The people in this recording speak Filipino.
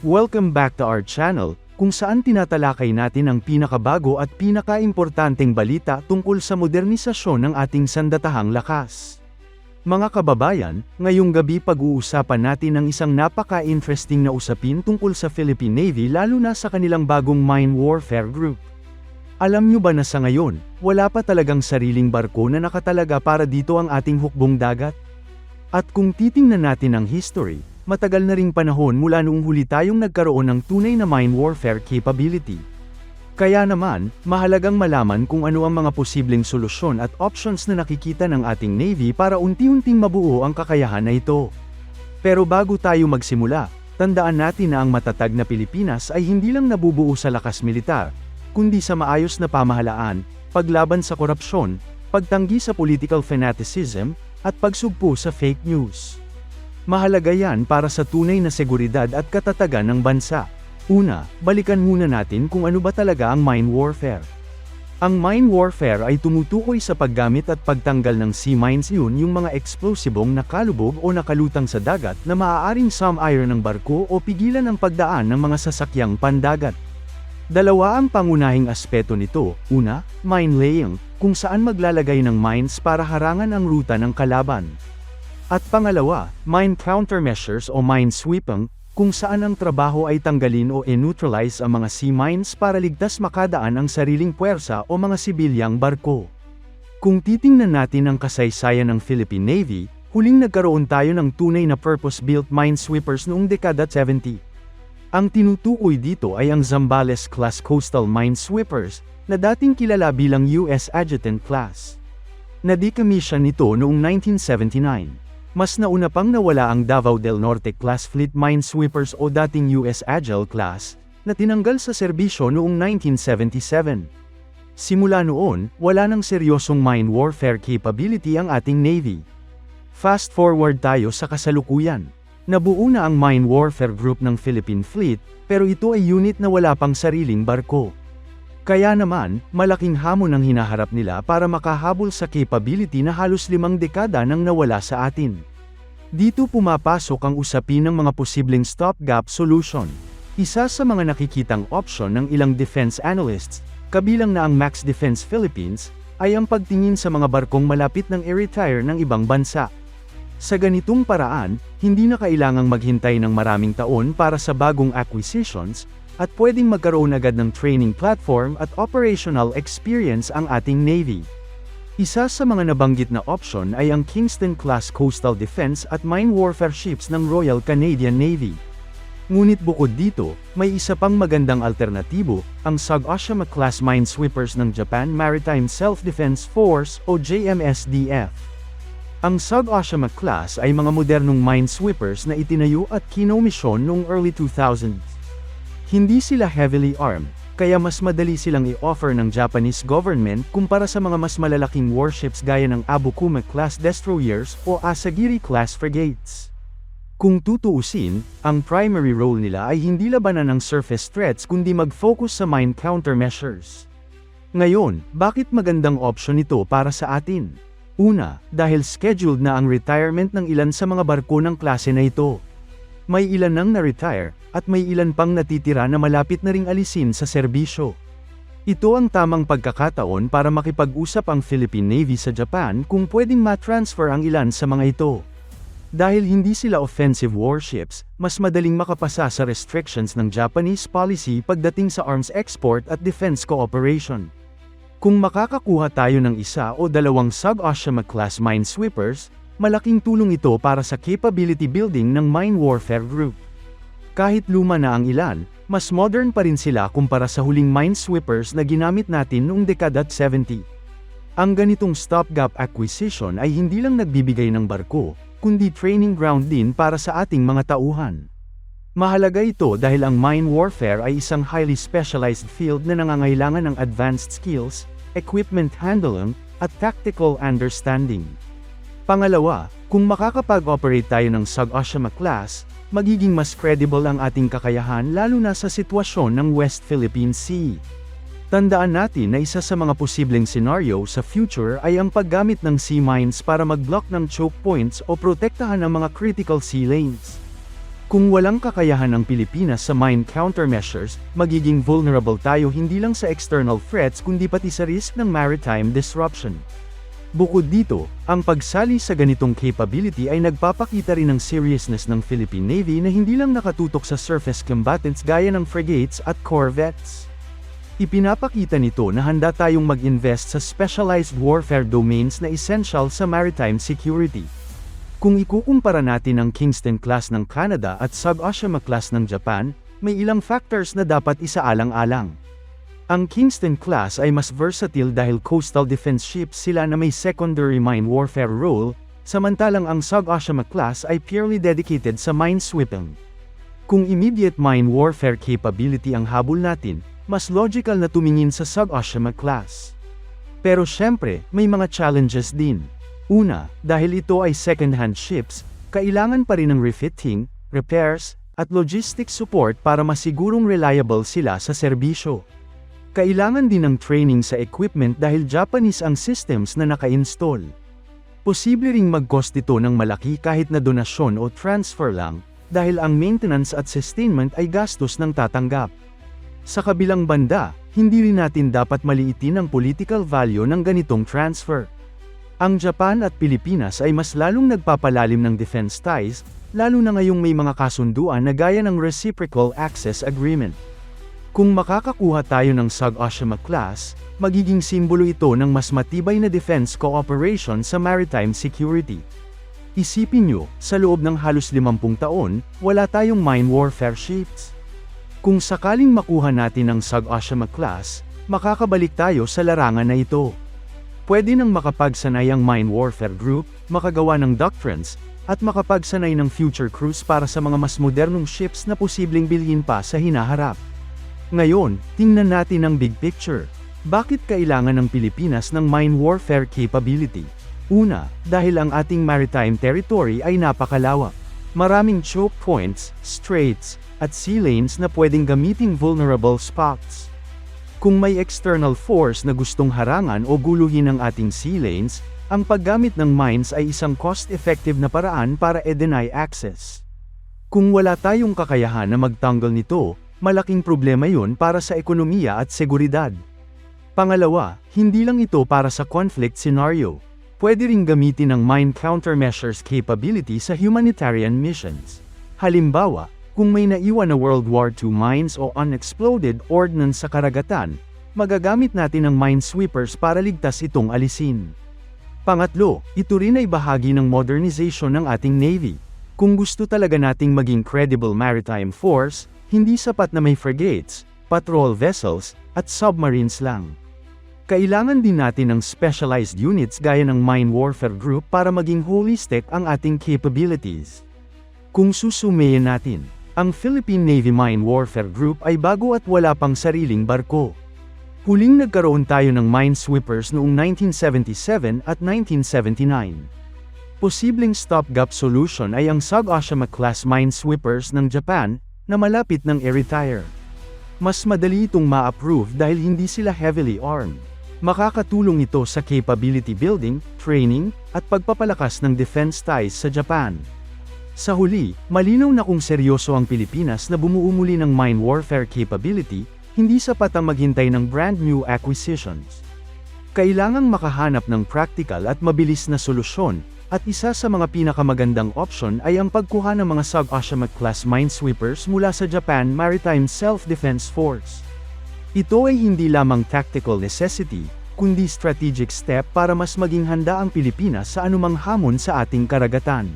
Welcome back to our channel, kung saan tinatalakay natin ang pinakabago at pinakaimportanteng balita tungkol sa modernisasyon ng ating sandatahang lakas. Mga kababayan, ngayong gabi pag-uusapan natin ang isang napaka-interesting na usapin tungkol sa Philippine Navy lalo na sa kanilang bagong mine warfare group. Alam nyo ba na sa ngayon, wala pa talagang sariling barko na nakatalaga para dito ang ating hukbong dagat? At kung titingnan natin ang history, matagal na ring panahon mula noong huli tayong nagkaroon ng tunay na mine warfare capability. Kaya naman, mahalagang malaman kung ano ang mga posibleng solusyon at options na nakikita ng ating Navy para unti-unting mabuo ang kakayahan na ito. Pero bago tayo magsimula, tandaan natin na ang matatag na Pilipinas ay hindi lang nabubuo sa lakas militar, kundi sa maayos na pamahalaan, paglaban sa korupsyon, pagtanggi sa political fanaticism, at pagsugpo sa fake news. Mahalaga yan para sa tunay na seguridad at katatagan ng bansa. Una, balikan muna natin kung ano ba talaga ang mine warfare. Ang mine warfare ay tumutukoy sa paggamit at pagtanggal ng sea mines yun yung mga eksplosibong nakalubog o nakalutang sa dagat na maaaring sum-iron ng barko o pigilan ang pagdaan ng mga sasakyang pandagat. Dalawa ang pangunahing aspeto nito, una, mine laying, kung saan maglalagay ng mines para harangan ang ruta ng kalaban. At pangalawa, mine countermeasures o mine sweeping, kung saan ang trabaho ay tanggalin o neutralize ang mga sea mines para ligtas makadaan ang sariling puwersa o mga sibilyang barko. Kung titingnan natin ang kasaysayan ng Philippine Navy, huling nagkaroon tayo ng tunay na purpose-built minesweepers noong dekada 70. Ang tinutukoy dito ay ang Zambales-class coastal minesweepers, na dating kilala bilang US Adjutant class. Nadecommission ito noong 1979. Mas nauna pang nawala ang Davao del Norte class fleet minesweepers o dating US Agile class, na tinanggal sa serbisyo noong 1977. Simula noon, wala nang seryosong mine warfare capability ang ating Navy. Fast forward tayo sa kasalukuyan. Nabuo na ang Mine Warfare Group ng Philippine Fleet, pero ito ay unit na wala pang sariling barko. Kaya naman, malaking hamon ang hinaharap nila para makahabol sa capability na halos limang dekada nang nawala sa atin. Dito pumapasok ang usapin ng mga posibleng stopgap solution. Isa sa mga nakikitang option ng ilang defense analysts, kabilang na ang Max Defense Philippines, ay ang pagtingin sa mga barkong malapit ng i-retire ng ibang bansa. Sa ganitong paraan, hindi na kailangang maghintay ng maraming taon para sa bagong acquisitions, at pwedeng magkaroon agad ng training platform at operational experience ang ating Navy. Isa sa mga nabanggit na option ay ang Kingston-class coastal defense at mine warfare ships ng Royal Canadian Navy. Ngunit bukod dito, may isa pang magandang alternatibo, ang Sag-Oshima-class minesweepers ng Japan Maritime Self-Defense Force o JMSDF. Ang Sag-Oshima class ay mga modernong minesweepers na itinayo at kinomisyon noong early 2000s. Hindi sila heavily armed, kaya mas madali silang i-offer ng Japanese government kumpara sa mga mas malalaking warships gaya ng Abukuma-class destroyers o Asagiri-class frigates. Kung tutuusin, ang primary role nila ay hindi labanan ng surface threats kundi mag-focus sa mine countermeasures. Ngayon, bakit magandang option ito para sa atin? Una, dahil scheduled na ang retirement ng ilan sa mga barko ng klase na ito. May ilan nang na-retire, at may ilan pang natitira na malapit na ring alisin sa serbisyo. Ito ang tamang pagkakataon para makipag-usap ang Philippine Navy sa Japan kung pwedeng ma-transfer ang ilan sa mga ito. Dahil hindi sila offensive warships, mas madaling makapasa sa restrictions ng Japanese policy pagdating sa arms export at defense cooperation. Kung makakakuha tayo ng isa o dalawang Sag-Oshima-class minesweepers, malaking tulong ito para sa capability building ng mine warfare group. Kahit luma na ang ilan, mas modern pa rin sila kumpara sa huling minesweepers na ginamit natin noong dekada 70. Ang ganitong stopgap acquisition ay hindi lang nagbibigay ng barko, kundi training ground din para sa ating mga tauhan. Mahalaga ito dahil ang mine warfare ay isang highly specialized field na nangangailangan ng advanced skills, equipment handling, at tactical understanding. Pangalawa, kung makakapag-operate tayo ng Sag-Oshima class, magiging mas credible ang ating kakayahan lalo na sa sitwasyon ng West Philippine Sea. Tandaan natin na isa sa mga posibleng senaryo sa future ay ang paggamit ng sea mines para mag-block ng choke points o protektahan ang mga critical sea lanes. Kung walang kakayahan ang Pilipinas sa mine countermeasures, magiging vulnerable tayo hindi lang sa external threats kundi pati sa risk ng maritime disruption. Bukod dito, ang pagsali sa ganitong capability ay nagpapakita rin ng seriousness ng Philippine Navy na hindi lang nakatutok sa surface combatants gaya ng frigates at corvettes. Ipinapakita nito na handa tayong mag-invest sa specialized warfare domains na essential sa maritime security. Kung ikukumpara natin ang Kingston-class ng Canada at Sub-Oshima-class ng Japan, may ilang factors na dapat isaalang-alang. Ang Kingston-class ay mas versatile dahil coastal defense ships sila na may secondary mine warfare role, samantalang ang Sub-Oshima-class ay purely dedicated sa mine sweeping. Kung immediate mine warfare capability ang habol natin, mas logical na tumingin sa Sub-Oshima-class. Pero syempre, may mga challenges din. Una, dahil ito ay second-hand ships, kailangan pa rin ng refitting, repairs, at logistics support para masigurong reliable sila sa serbisyo. Kailangan din ng training sa equipment dahil Japanese ang systems na naka-install. Posible ring mag-cost ito ng malaki kahit na donasyon o transfer lang, dahil ang maintenance at sustainment ay gastos ng tatanggap. Sa kabilang banda, hindi rin natin dapat maliitin ang political value ng ganitong transfer. Ang Japan at Pilipinas ay mas lalong nagpapalalim ng defense ties, lalo na ngayong may mga kasunduan na gaya ng Reciprocal Access Agreement. Kung makakakuha tayo ng Sug-Oshima class, magiging simbolo ito ng mas matibay na defense cooperation sa maritime security. Isipin nyo, sa loob ng halos 50 taon, wala tayong mine warfare ships. Kung sakaling makuha natin ang Sug-Oshima class, makakabalik tayo sa larangan na ito. Pwede nang makapagsanay ang mine warfare group, makagawa ng doctrines, at makapagsanay ng future crews para sa mga mas modernong ships na posibleng bilhin pa sa hinaharap. Ngayon, tingnan natin ang big picture. Bakit kailangan ng Pilipinas ng mine warfare capability? Una, dahil ang ating maritime territory ay napakalawak. Maraming choke points, straits, at sea lanes na pwedeng gamiting vulnerable spots. Kung may external force na gustong harangan o guluhin ang ating sea lanes, ang paggamit ng mines ay isang cost-effective na paraan para e-deny access. Kung wala tayong kakayahan na magtanggol nito, malaking problema yun para sa ekonomiya at seguridad. Pangalawa, hindi lang ito para sa conflict scenario. Pwede ring gamitin ang mine countermeasures capability sa humanitarian missions. Halimbawa, kung may naiwan na World War II mines o unexploded ordnance sa karagatan, magagamit natin ang minesweepers para ligtas itong alisin. Pangatlo, ito rin ay bahagi ng modernization ng ating Navy. Kung gusto talaga nating maging credible maritime force, hindi sapat na may frigates, patrol vessels, at submarines lang. Kailangan din natin ng specialized units gaya ng Mine Warfare Group para maging holistic ang ating capabilities. Kung susumayin natin, ang Philippine Navy Mine Warfare Group ay bago at wala pang sariling barko. Huling nagkaroon tayo ng minesweepers noong 1977 at 1979. Posibleng stopgap solution ay ang Sug-Oshima-class minesweepers ng Japan, na malapit ng i-retire. Mas madali itong ma-approve dahil hindi sila heavily armed. Makakatulong ito sa capability building, training, at pagpapalakas ng defense ties sa Japan. Sa huli, malinaw na kung seryoso ang Pilipinas na bumuo muli ng mine warfare capability, hindi sapat ang maghintay ng brand new acquisitions. Kailangang makahanap ng practical at mabilis na solusyon, at isa sa mga pinakamagandang option ay ang pagkuha ng mga Sub-Oshima-class minesweepers mula sa Japan Maritime Self-Defense Force. Ito ay hindi lamang tactical necessity, kundi strategic step para mas maging handa ang Pilipinas sa anumang hamon sa ating karagatan.